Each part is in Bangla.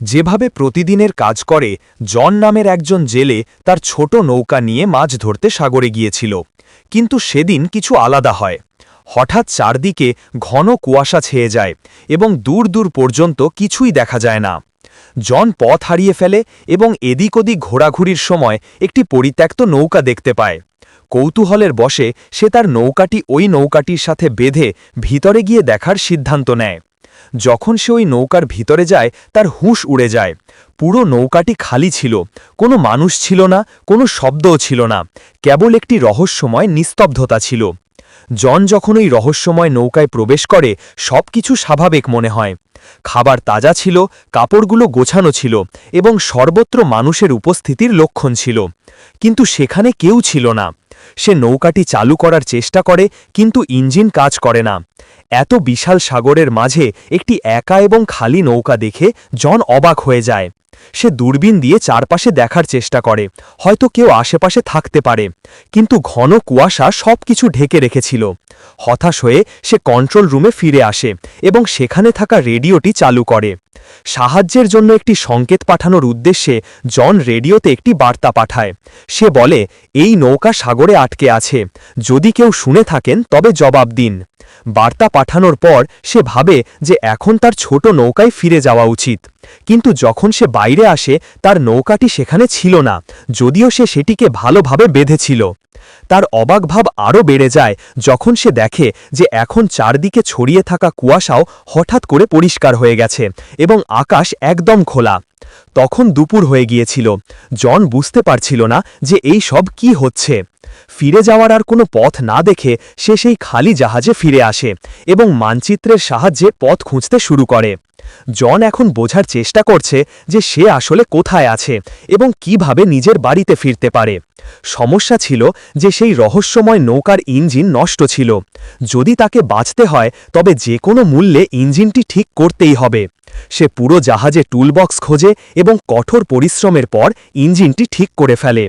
যেভাবে প্রতিদিনের কাজ করে, জন নামের একজন জেলে তার ছোট নৌকা নিয়ে মাছ ধরতে সাগরে গিয়েছিল। কিন্তু সেদিন কিছু আলাদা হয়। হঠাৎ চারদিকে ঘন কুয়াশা ছেয়ে যায় এবং দূর দূর পর্যন্ত কিছুই দেখা যায় না। জন পথ হারিয়ে ফেলে এবং এদিক ওদিক ঘোরাঘুরির সময় একটি পরিত্যক্ত নৌকা দেখতে পায়। কৌতূহলের বসে সে তার নৌকাটি ওই নৌকাটির সাথে বেঁধে ভিতরে গিয়ে দেখার সিদ্ধান্ত নেয়। যখন সে ওই নৌকার ভিতরে যায়, তার হুঁশ উড়ে যায়। পুরো নৌকাটি খালি ছিল। কোনো মানুষ ছিল না, কোনো শব্দও ছিল না। কেবল একটি রহস্যময় নিস্তব্ধতা ছিল। জন যখন ওই রহস্যময় নৌকায় প্রবেশ করে সব কিছু স্বাভাবিক মনে হয়। খাবার তাজা ছিল, কাপড়গুলো গোছানো ছিল এবং সর্বত্র মানুষের উপস্থিতির লক্ষণ ছিল। কিন্তু সেখানে কেউ ছিল না। সে নৌকাটি চালু করার চেষ্টা করে, কিন্তু ইঞ্জিন কাজ করে না। এত বিশাল সাগরের মাঝে একটি একা এবং খালি নৌকা দেখে জন অবাক হয়ে যায়। সে দূরবীন দিয়ে চারপাশে দেখার চেষ্টা করে, হয়তো কেউ আশেপাশে থাকতে পারে, কিন্তু ঘন কুয়াশা সব কিছু ঢেকে রেখেছিল। হতাশ হয়ে সে কন্ট্রোল রুমে ফিরে আসে এবং সেখানে থাকা রেডিওটি চালু করে। সাহায্যের জন্য একটি সংকেত পাঠানোর উদ্দেশ্যে জন রেডিওতে একটি বার্তা পাঠায়। সে বলে, এই নৌকা সাগরে আটকে আছে। যদি কেউ শুনে থাকেন, তবে জবাব দিন। বার্তা পাঠানোর পর সে ভাবে যে এখন তার ছোট নৌকায় ফিরে যাওয়া উচিত। কিন্তু যখন সে বাইরে আসে, তার নৌকাটি সেখানে ছিল না, যদিও সে সেটিকে ভালোভাবে বেঁধেছিল। তার অবাক ভাব আরও বেড়ে যায় যখন সে দেখে যে এখন চারদিকে ছড়িয়ে থাকা কুয়াশাও হঠাৎ করে পরিষ্কার হয়ে গেছে এবং আকাশ একদম খোলা। তখন দুপুর হয়ে গিয়েছিল। জন বুঝতে পারছিল না যে এই সব কি হচ্ছে। ফিরে যাওয়ার আর কোনো পথ না দেখে সে সেই খালি জাহাজে ফিরে আসে এবং মানচিত্রের সাহায্যে পথ খুঁজতে শুরু করে। জন এখন বোঝার চেষ্টা করছে যে সে আসলে কোথায় আছে এবং কীভাবে নিজের বাড়িতে ফিরতে পারে। সমস্যা ছিল যে সেই রহস্যময় নৌকার ইঞ্জিন নষ্ট ছিল। যদি তাকে বাঁচতে হয়, তবে যে কোনো মূল্যে ইঞ্জিনটি ঠিক করতেই হবে। সে পুরো জাহাজে টুলবক্স খোঁজে এবং কঠোর পরিশ্রমের পর ইঞ্জিনটি ঠিক করে ফেলে।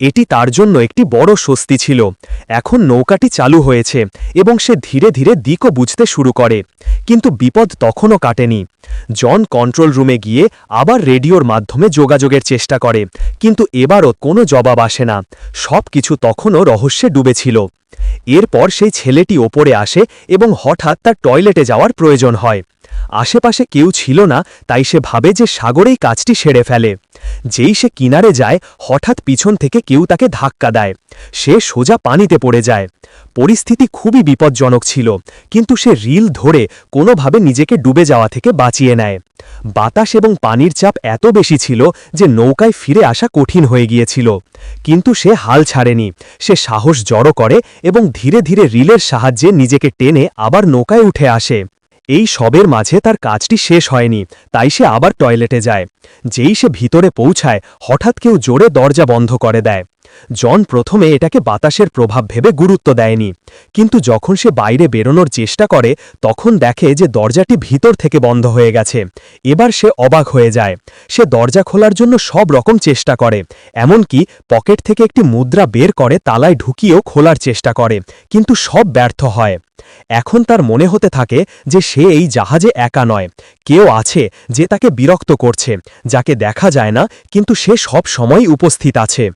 এটি তার জন্য একটি বড় স্বস্তি ছিল। এখন নৌকাটি চালু হয়েছে এবং সে ধীরে ধীরে দিকও বুঝতে শুরু করে। কিন্তু বিপদ তখনও কাটেনি। জন কন্ট্রোল রুমে গিয়ে আবার রেডিওর মাধ্যমে যোগাযোগের চেষ্টা করে। কিন্তু এবারও কোনো জবাব আসে না। সব কিছু তখনও রহস্যে ডুবেছিল। এরপর সেই ছেলেটি ওপরে আসে এবং হঠাৎ তার টয়লেটে যাওয়ার প্রয়োজন হয়। আশেপাশে কেউ ছিল না, তাই সে ভাবে যে সাগরেই কাজটি সেরে ফেলে। যেই সে কিনারে যায়, হঠাৎ পিছন থেকে কেউ তাকে ধাক্কা দেয়। সে সোজা পানিতে পড়ে যায়। পরিস্থিতি খুবই বিপজ্জনক ছিল, কিন্তু সে রিল ধরে কোনোভাবে নিজেকে ডুবে যাওয়া থেকে বাঁচিয়ে নেয়। বাতাস এবং পানির চাপ এত বেশি ছিল যে নৌকায় ফিরে আসা কঠিন হয়ে গিয়েছিল। কিন্তু সে হাল ছাড়েনি। সে সাহস জড়ো করে এবং ধীরে ধীরে রিলের সাহায্যে নিজেকে টেনে আবার নৌকায় উঠে আসে। এই সবের মাঝে তার কাজটি শেষ হয়নি, তাই সে আবার টয়লেটে যায়। যেই সে ভিতরে পৌঁছায়, হঠাৎ কেউ জোরে দরজা বন্ধ করে দেয়। জন প্রথমে এটাকে বাতাসের প্রভাব ভেবে গুরুত্ব দেয়নি। কিন্তু যখন সে বাইরে বেরোনোর চেষ্টা করে, তখন দেখে যে দরজাটি ভিতর থেকে বন্ধ হয়ে গেছে। এবার সে অবাক হয়ে যায়। সে দরজা খোলার জন্য সব রকম চেষ্টা করে। এমনকি পকেট থেকে একটি মুদ্রা বের করে তালায় ঢুকিয়েও খোলার চেষ্টা করে। কিন্তু সব ব্যর্থ হয়। এখন তার মনে হতে থাকে যে সে এই জাহাজে একা নয়। কেউ আছে যে তাকে বিরক্ত করছে, যাকে দেখা যায় না, কিন্তু সে সব সময় উপস্থিত আছে।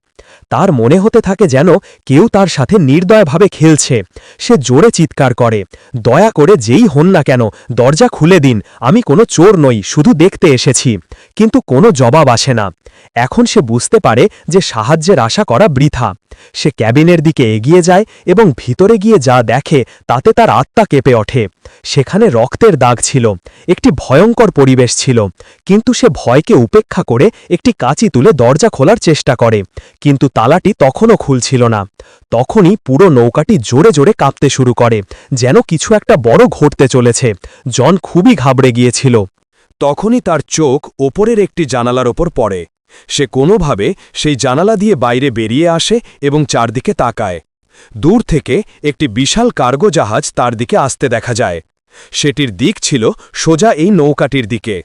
তার মনে হতে থাকে যেন কেউ তার সাথে নির্দয়ভাবে খেলছে। সে জোরে চিৎকার করে, দয়া করে যেই হন না কেন, দরজা খুলে দিন, আমি কোনো চোর নই, শুধু দেখতে এসেছি। কিন্তু কোনো জবাব আসে না। এখন সে বুঝতে পারে যে সাহায্যের আশা করা বৃথা। সে ক্যাবিনের দিকে এগিয়ে যায় এবং ভিতরে গিয়ে যা দেখে তাতে তার আত্মা কেঁপে ওঠে। সেখানে রক্তের দাগ ছিল, একটি ভয়ঙ্কর পরিবেশ ছিল, কিন্তু সে ভয়কে উপেক্ষা করে একটি কাঁচি তুলে দরজা খোলার চেষ্টা করে, কিন্তু তালাটি তখনও খুলছিল না। তখনই পুরো নৌকাটি জোরে জোরে কাঁপতে শুরু করে, যেন কিছু একটা বড় ঘটতে চলেছে। জন খুবই ঘাবড়ে গিয়েছিল। তখনই তার চোখ ওপরের একটি জানালার ওপর পড়ে। সে কোনোভাবে সেই জানালা দিয়ে বাইরে বেরিয়ে আসে এবং চারদিকে তাকায়। দূর থেকে একটি বিশাল কার্গো জাহাজ তার দিকে আসতে দেখা যায়। সেটির দিক ছিল সোজা এই নৌকাটির দিকে।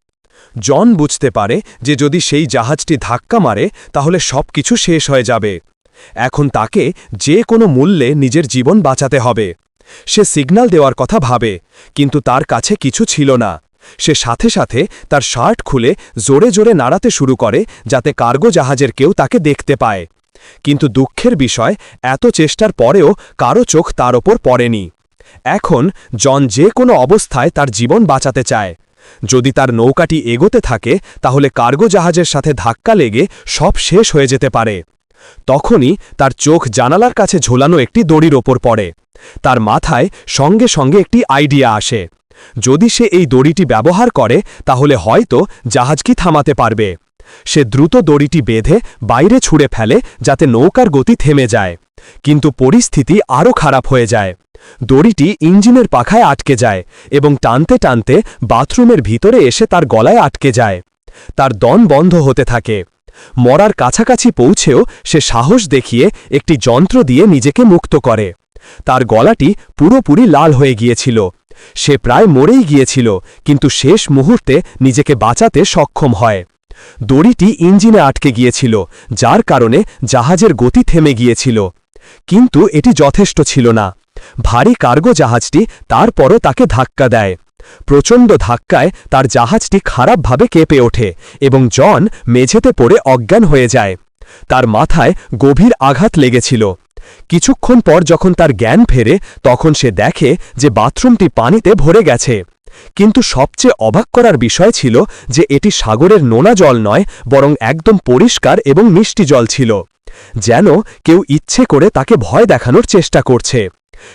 জন বুঝতে পারে যে যদি সেই জাহাজটি ধাক্কা মারে, তাহলে সব কিছু শেষ হয়ে যাবে। এখন তাকে যে কোনো মূল্যে নিজের জীবন বাঁচাতে হবে। সে সিগন্যাল দেওয়ার কথা ভাবে, কিন্তু তার কাছে কিছু ছিল না। সে সাথে সাথে তার শার্ট খুলে জোরে জোরে নাড়াতে শুরু করে যাতে কার্গো জাহাজের কেউ তাকে দেখতে পায়। কিন্তু দুঃখের বিষয়, এত চেষ্টার পরেও কারও চোখ তার ওপর পড়েনি। এখন জন যে কোনো অবস্থায় তার জীবন বাঁচাতে চায়। যদি তার নৌকাটি এগোতে থাকে, তাহলে কার্গো জাহাজের সাথে ধাক্কা লেগে সব শেষ হয়ে যেতে পারে। তখনই তার চোখ জানালার কাছে ঝোলানো একটি দড়ির ওপর পড়ে। তার মাথায় সঙ্গে সঙ্গে একটি আইডিয়া আসে। যদি সে এই দড়িটি ব্যবহার করে, তাহলে হয়তো জাহাজকে থামাতে পারবে। সে দ্রুত দড়িটি বেঁধে বাইরে ছুঁড়ে ফেলে, যাতে নৌকার গতি থেমে যায়। কিন্তু পরিস্থিতি আরও খারাপ হয়ে যায়। দড়িটি ইঞ্জিনের পাখায় আটকে যায় এবং টানতে টানতে বাথরুমের ভিতরে এসে তার গলায় আটকে যায়। তার দন বন্ধ হতে থাকে। মরার কাছাকাছি পৌঁছেও সে সাহস দেখিয়ে একটি যন্ত্র দিয়ে নিজেকে মুক্ত করে। তার গলাটি পুরোপুরি লাল হয়ে গিয়েছিল। সে প্রায় মরেই গিয়েছিল, কিন্তু শেষ মুহূর্তে নিজেকে বাঁচাতে সক্ষম হয়। দড়িটি ইঞ্জিনে আটকে গিয়েছিল, যার কারণে জাহাজের গতি থেমে গিয়েছিল। কিন্তু এটি যথেষ্ট ছিল না। ভারী কার্গো জাহাজটি তারপরও তাকে ধাক্কা দেয়। প্রচণ্ড ধাক্কায় তার জাহাজটি খারাপভাবে কেঁপে ওঠে এবং জন মেঝেতে পড়ে অজ্ঞান হয়ে যায়। তার মাথায় গভীর আঘাত লেগেছিল। কিছুক্ষণ পর যখন তার জ্ঞান ফেরে, তখন সে দেখে যে বাথরুমটি পানিতে ভরে গেছে। কিন্তু সবচেয়ে অবাক করার বিষয় ছিল যে এটি সাগরের নোনা জল নয়, বরং একদম পরিষ্কার এবং মিষ্টি জল ছিল, যেন কেউ ইচ্ছে করে তাকে ভয় দেখানোর চেষ্টা করছে।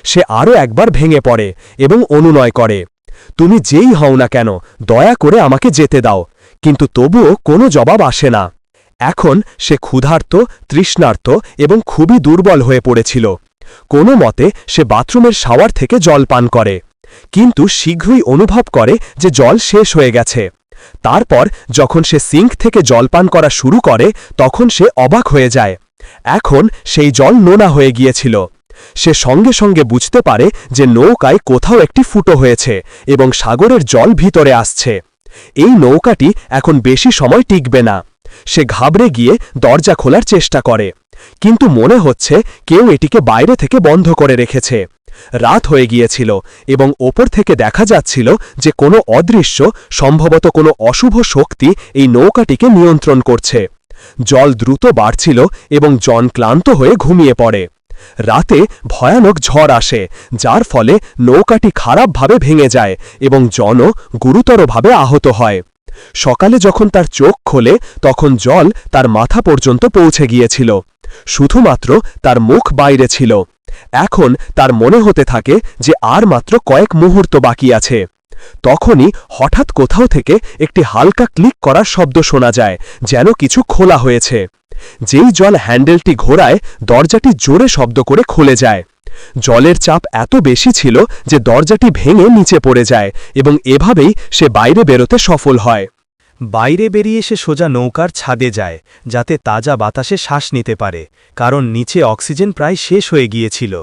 সে আরও একবার ভেঙে পড়ে এবং অনুনয় করে, তুমি যেই হও না কেন, দয়া করে আমাকে যেতে দাও। কিন্তু তবুও কোনো জবাব আসে না। এখন সে ক্ষুধার্ত, তৃষ্ণার্ত এবং খুবই দুর্বল হয়ে পড়েছিল। কোনো মতে সে বাথরুমের শাওয়ার থেকে জল পান করে। কিন্তু শীঘ্রই অনুভব করে যে জল শেষ হয়ে গেছে। তারপর যখন সে সিঙ্ক থেকে জল পান করা শুরু করে, তখন সে অবাক হয়ে যায়। এখন সেই জল নোনা হয়ে গিয়েছিল। সে সঙ্গে সঙ্গে বুঝতে পারে যে নৌকায় কোথাও একটি ফুটো হয়েছে এবং সাগরের জল ভিতরে আসছে। এই নৌকাটি এখন বেশি সময় টিকবে না। সে ঘাবড়ে গিয়ে দরজা খোলার চেষ্টা করে। কিন্তু মনে হচ্ছে কেউ এটিকে বাইরে থেকে বন্ধ করে রেখেছে। রাত হয়ে গিয়েছিল এবং ওপর থেকে দেখা যাচ্ছিল যে কোনো অদৃশ্য, সম্ভবত কোনো অশুভ শক্তি এই নৌকাটিকে নিয়ন্ত্রণ করছে। জল দ্রুত বাড়ছিল এবং জন ক্লান্ত হয়ে ঘুমিয়ে পড়ে। রাতে ভয়ানক ঝড় আসে, যার ফলে নৌকাটি খারাপভাবে ভেঙে যায় এবং জনও গুরুতরভাবে আহত হয়। সকালে যখন তার চোখ খোলে, তখন জল তার মাথা পর্যন্ত পৌঁছে গিয়েছিল। শুধুমাত্র তার মুখ বাইরে ছিল। এখন তার মনে হতে থাকে যে আর মাত্র কয়েক মুহূর্ত বাকি আছে। তখনই হঠাৎ কোথাও থেকে একটি হালকা ক্লিক করার শব্দ শোনা যায়, যেন কিছু খোলা হয়েছে। যেই জল হ্যান্ডেলটি ঘোরায়, দরজাটি জোরে শব্দ করে খুলে যায়। জলের চাপ এত বেশি ছিল যে দরজাটি ভেঙে নিচে পড়ে যায় এবং এভাবেই সে বাইরে বেরোতে সফল হয়। বাইরে বেরিয়ে সে সোজা নৌকার ছাদে যায়, যাতে তাজা বাতাসে শ্বাস নিতে পারে, কারণ নিচে অক্সিজেন প্রায় শেষ হয়ে গিয়েছিল।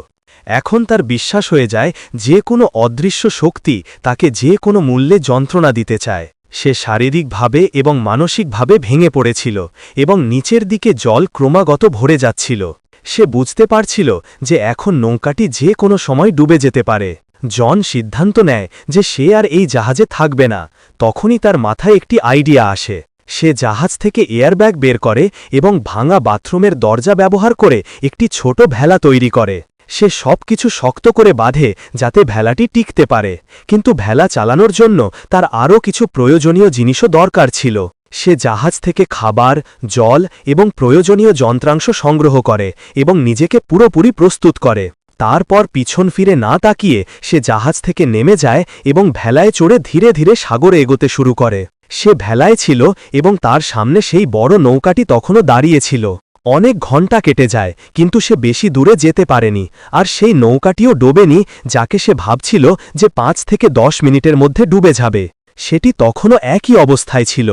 এখন তার বিশ্বাস হয়ে যায় যে কোনো অদৃশ্য শক্তি তাকে যে কোনো মূল্যে যন্ত্রণা দিতে চায়। সে শারীরিকভাবে এবং মানসিকভাবে ভেঙে পড়েছিল এবং নিচের দিকে জল ক্রমাগত ভরে যাচ্ছিল। সে বুঝতে পারছিল যে এখন নৌকাটি যে কোনো সময় ডুবে যেতে পারে। জন সিদ্ধান্ত নেয় যে সে আর এই জাহাজে থাকবে না। তখনই তার মাথায় একটি আইডিয়া আসে। সে জাহাজ থেকে এয়ারব্যাগ বের করে এবং ভাঙা বাথরুমের দরজা ব্যবহার করে একটি ছোট ভেলা তৈরি করে। সে সব কিছু শক্ত করে বাঁধে যাতে ভেলাটি টিকতে পারে। কিন্তু ভেলা চালানোর জন্য তার আরও কিছু প্রয়োজনীয় জিনিসও দরকার ছিল। সে জাহাজ থেকে খাবার, জল এবং প্রয়োজনীয় যন্ত্রাংশ সংগ্রহ করে এবং নিজেকে পুরোপুরি প্রস্তুত করে। তারপর পিছন ফিরে না তাকিয়ে সে জাহাজ থেকে নেমে যায় এবং ভেলায় চড়ে ধীরে ধীরে সাগরে এগোতে শুরু করে। সে ভেলায় ছিল এবং তার সামনে সেই বড় নৌকাটি তখনও দাঁড়িয়েছিল অনেক ঘণ্টা কেটে যায়, কিন্তু সে বেশি দূরে যেতে পারেনি আর সেই নৌকাটিও ডোবেনি, যাকে সে ভাবছিল যে পাঁচ থেকে দশ মিনিটের মধ্যে ডুবে যাবে। সেটি তখনও একই অবস্থায় ছিল।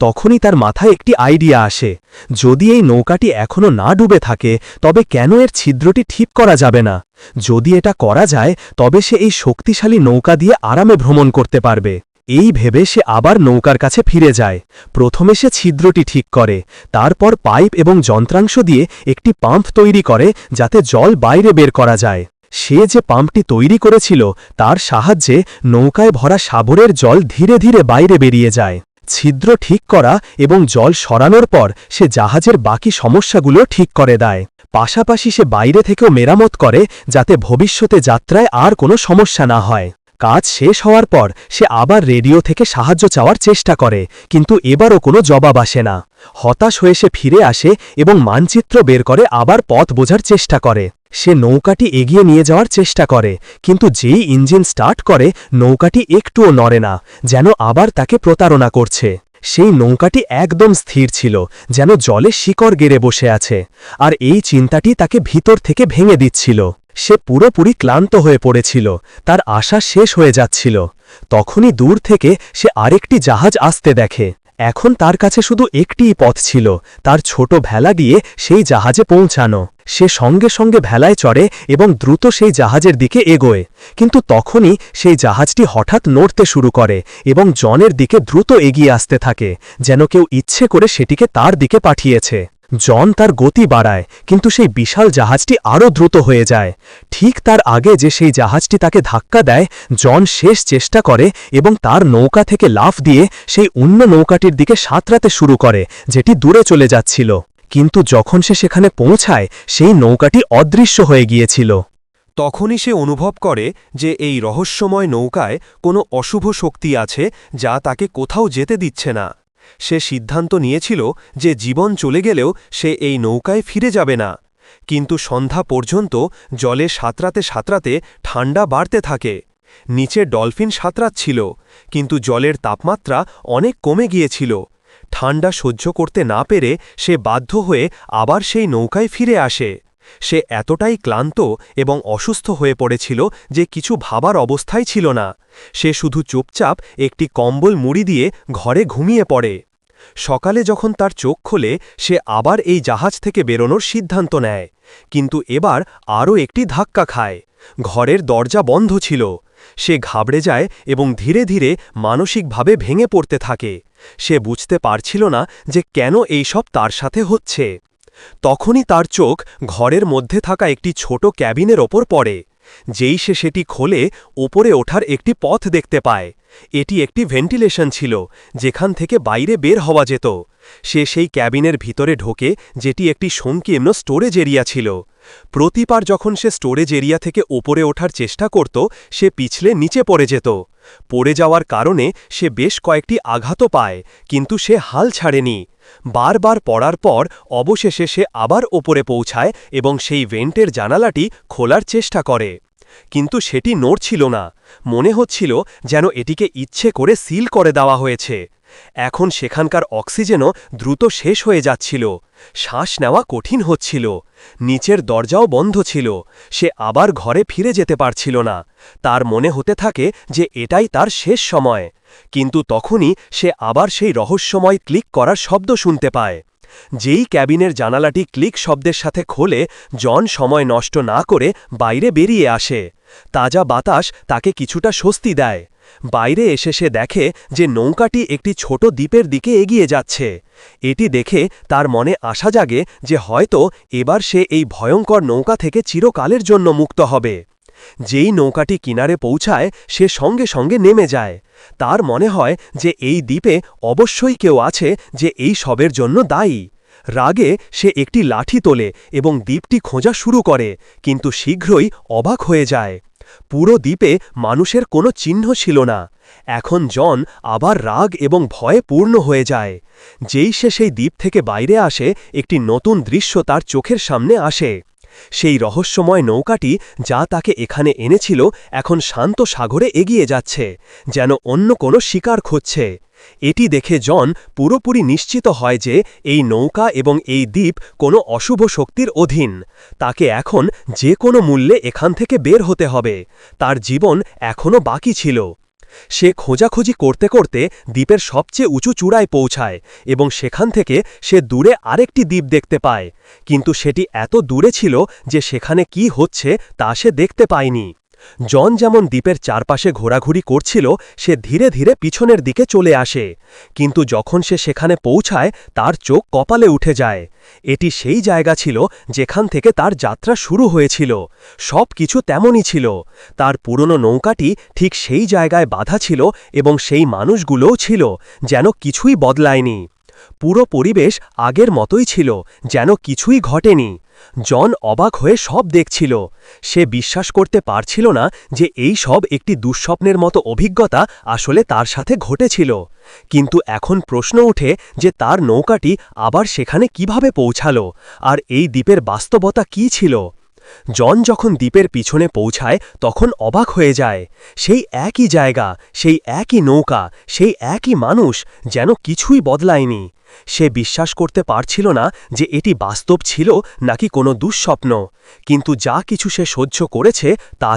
তখনই তার মাথায় একটি আইডিয়া আসে। যদি এই নৌকাটি এখনও না ডুবে থাকে, তবে কেন এর ছিদ্রটি ঠিক করা যাবে না? যদি এটা করা যায়, তবে সে এই শক্তিশালী নৌকা দিয়ে আরামে ভ্রমণ করতে পারবে। এই ভেবে সে আবার নৌকার কাছে ফিরে যায়। প্রথমে সে ছিদ্রটি ঠিক করে, তারপর পাইপ এবং যন্ত্রাংশ দিয়ে একটি পাম্প তৈরি করে, যাতে জল বাইরে বের করা যায়। সে যে পাম্পটি তৈরি করেছিল, তার সাহায্যে নৌকায় ভরা সাবরের জল ধীরে ধীরে বাইরে বেরিয়ে যায়। ছিদ্র ঠিক করা এবং জল সরানোর পর সে জাহাজের বাকি সমস্যাগুলো ঠিক করে দেয়। পাশাপাশি সে বাইরে থেকেও মেরামত করে, যাতে ভবিষ্যতে যাত্রায় আর কোনো সমস্যা না হয়। কাজ শেষ হওয়ার পর সে আবার রেডিও থেকে সাহায্য চাওয়ার চেষ্টা করে, কিন্তু এবারও কোনো জবাব আসে না। হতাশ হয়ে সে ফিরে আসে এবং মানচিত্র বের করে আবার পথ বোঝার চেষ্টা করে। সে নৌকাটি এগিয়ে নিয়ে যাওয়ার চেষ্টা করে, কিন্তু যেই ইঞ্জিন স্টার্ট করে, নৌকাটি একটুও নড়ে না, যেন আবার তাকে প্রতারণা করছে। সেই নৌকাটি একদম স্থির ছিল, যেন জলে শিকড় গেড়ে বসে আছে, আর এই চিন্তাটি তাকে ভিতর থেকে ভেঙে দিচ্ছিল। সে পুরোপুরি ক্লান্ত হয়ে পড়েছিল, তার আশা শেষ হয়ে যাচ্ছিল। তখনই দূর থেকে সে আরেকটি জাহাজ আসতে দেখে। এখন তার কাছে শুধু একটিই পথ ছিল, তার ছোট ভেলা দিয়ে সেই জাহাজে পৌঁছানো। সে সঙ্গে সঙ্গে ভেলায় চড়ে এবং দ্রুত সেই জাহাজের দিকে এগোয়। কিন্তু তখনই সেই জাহাজটি হঠাৎ নড়তে শুরু করে এবং জনের দিকে দ্রুত এগিয়ে আসতে থাকে, যেন কেউ ইচ্ছে করে সেটিকে তার দিকে পাঠিয়েছে। জন তার গতি বাড়ায়, কিন্তু সেই বিশাল জাহাজটি আরও দ্রুত হয়ে যায়। ঠিক তার আগে যে সেই জাহাজটি তাকে ধাক্কা দেয়, জন শেষ চেষ্টা করে এবং তার নৌকা থেকে লাফ দিয়ে সেই অন্য নৌকাটির দিকে সাঁতরাতে শুরু করে, যেটি দূরে চলে যাচ্ছিল। কিন্তু যখন সে সেখানে পৌঁছায়, সেই নৌকাটি অদৃশ্য হয়ে গিয়েছিল। তখনই সে অনুভব করে যে এই রহস্যময় নৌকায় কোনো অশুভ শক্তি আছে যা তাকে কোথাও যেতে দিচ্ছে না। সে সিদ্ধান্ত নিয়েছিল যে জীবন চলে গেলেও সে এই নৌকায় ফিরে যাবে না। কিন্তু সন্ধ্যা পর্যন্ত জলে সাঁতরাতে সাঁতরাতে ঠান্ডা বাড়তে থাকে। নিচে ডলফিন সাঁতরাচ্ছিল, কিন্তু জলের তাপমাত্রা অনেক কমে গিয়েছিল। ঠান্ডা সহ্য করতে না পেরে সে বাধ্য হয়ে আবার সেই নৌকায় ফিরে আসে। সে এতটাই ক্লান্ত এবং অসুস্থ হয়ে পড়েছিল যে কিছু ভাবার অবস্থায় ছিল না। সে শুধু চুপচাপ একটি কম্বল মুড়ি দিয়ে ঘরে ঘুমিয়ে পড়ে। সকালে যখন তার চোখ খোলে, সে আবার এই জাহাজ থেকে বেরোনোর সিদ্ধান্ত নেয়। কিন্তু এবার আরও একটি ধাক্কা খায়। ঘরের দরজা বন্ধ ছিল। সে ঘাবড়ে যায় এবং ধীরে ধীরে মানসিকভাবে ভেঙে পড়তে থাকে। সে বুঝতে পারছিল না যে কেন এইসব তার সাথে হচ্ছে। তখনই তার চোখ ঘরের মধ্যে থাকা একটি ছোট ক্যাবিনের ওপর পড়ে, যেই সে সেটি খোলে ওপরে ওঠার একটি পথ দেখতে পায়। এটি একটি ভেন্টিলেশন ছিল, যেখান থেকে বাইরে বের হওয়া যেত। সে সেই ক্যাবিনের ভিতরে ঢোকে, যেটি একটি সংকীর্ণ স্টোরেজ এরিয়া ছিল। প্রতিবার যখন সে স্টোরেজ এরিয়া থেকে ওপরে ওঠার চেষ্টা করত, সে পিছলে নিচে পড়ে যেত। পড়ে যাওয়ার কারণে সে বেশ কয়েকটি আঘাতও পায়, কিন্তু সে হাল ছাড়েনি। বারবার পড়ার পর অবশেষে সে আবার ওপরে পৌঁছায় এবং সেই ভেন্টের জানালাটি খোলার চেষ্টা করে। কিন্তু সেটি নড়ছিল না। মনে হচ্ছিল যেন এটিকে ইচ্ছে করে সিল করে দেওয়া হয়েছে। এখন সেখানকার অক্সিজেনও দ্রুত শেষ হয়ে যাচ্ছিল। শ্বাস নেওয়া কঠিন হচ্ছিল। নিচের দরজাও বন্ধ ছিল। সে আবার ঘরে ফিরে যেতে পারছিল না। তার মনে হতে থাকে যে এটাই তার শেষ সময়। কিন্তু তখনই সে আবার সেই রহস্যময় ক্লিক করার শব্দ শুনতে পায়। যেই ক্যাবিনের জানালাটি ক্লিক শব্দের সাথে খোলে, জন সময় নষ্ট না করে বাইরে বেরিয়ে আসে। তাজা বাতাস তাকে কিছুটা স্বস্তি দেয়। বাইরে এসে সে দেখে যে নৌকাটি একটি ছোট দ্বীপের দিকে এগিয়ে যাচ্ছে। এটি দেখে তার মনে আশা জাগে যে হয়তো এবার সে এই ভয়ঙ্কর নৌকা থেকে চিরকালের জন্য মুক্ত হবে। যেই নৌকাটি কিনারে পৌঁছায়, সে সঙ্গে সঙ্গে নেমে যায়। তার মনে হয় যে এই দ্বীপে অবশ্যই কেউ আছে যে এই সবের জন্য দায়ী। রাগে সে একটি লাঠি তোলে এবং দ্বীপটি খোঁজা শুরু করে, কিন্তু শীঘ্রই অবাক হয়ে যায়। পুরো দ্বীপে মানুষের কোনো চিহ্ন ছিল না। এখন জন আবার রাগ এবং ভয়ে পূর্ণ হয়ে যায়। যেই সে সেই দ্বীপ থেকে বাইরে আসে, একটি নতুন দৃশ্য তার চোখের সামনে আসে। সেই রহস্যময় নৌকাটি যা তাকে এখানে এনেছিল এখন শান্ত সাগরে এগিয়ে যাচ্ছে, যেন অন্য কোনো শিকার খুঁজছে। এটি দেখে জন পুরোপুরি নিশ্চিত হয় যে এই নৌকা এবং এই দ্বীপ কোনো অশুভ শক্তির অধীন। তাকে এখন যে কোনো মূল্যে এখান থেকে বের হতে হবে। তার জীবন এখনও বাকি ছিল। সে খোঁজাখুঁজি করতে করতে দ্বীপের সবচেয়ে উঁচু চূড়ায় পৌঁছায় এবং সেখান থেকে সে দূরে আরেকটি দ্বীপ দেখতে পায়। কিন্তু সেটি এত দূরে ছিল যে সেখানে কি হচ্ছে তা সে দেখতে পায়নি। জন যেমন দ্বীপের চারপাশে ঘোরাঘুরি করছিল, সে ধীরে ধীরে পিছনের দিকে চলে আসে। কিন্তু যখন সে সেখানে পৌঁছায়, তার চোখ কপালে উঠে যায়। এটি সেই জায়গা ছিল যেখান থেকে তার যাত্রা শুরু হয়েছিল। সব কিছু তেমনই ছিল। তার পুরনো নৌকাটি ঠিক সেই জায়গায় বাধা ছিল এবং সেই মানুষগুলোও ছিল, যেন কিছুই বদলায়নি। পুরো পরিবেশ আগের মতোই ছিল, যেন কিছুই ঘটেনি। জন অবাক হয়ে সব দেখছিল। সে বিশ্বাস করতে পারছিল না যে এই সব একটি দুঃস্বপ্নের মতো অভিজ্ঞতা আসলে তার সাথে ঘটেছিল। কিন্তু এখন প্রশ্ন ওঠে যে তার নৌকাটি আবার সেখানে কীভাবে পৌঁছালো আর এই দ্বীপের বাস্তবতা কী ছিল। জন যখন দ্বীপের পিছনে পৌঁছায় তখন অবাক হয়ে যায়। সেই একই জায়গা, সেই একই নৌকা, সেই একই মানুষ যেন কিছুই বদলায়নি। সে বিশ্বাস করতে পারছিল না যে এটি বাস্তব ছিল নাকি কোনো দুঃস্বপ্ন। কিন্তু যা কিছু সে সহ্য করেছে, তা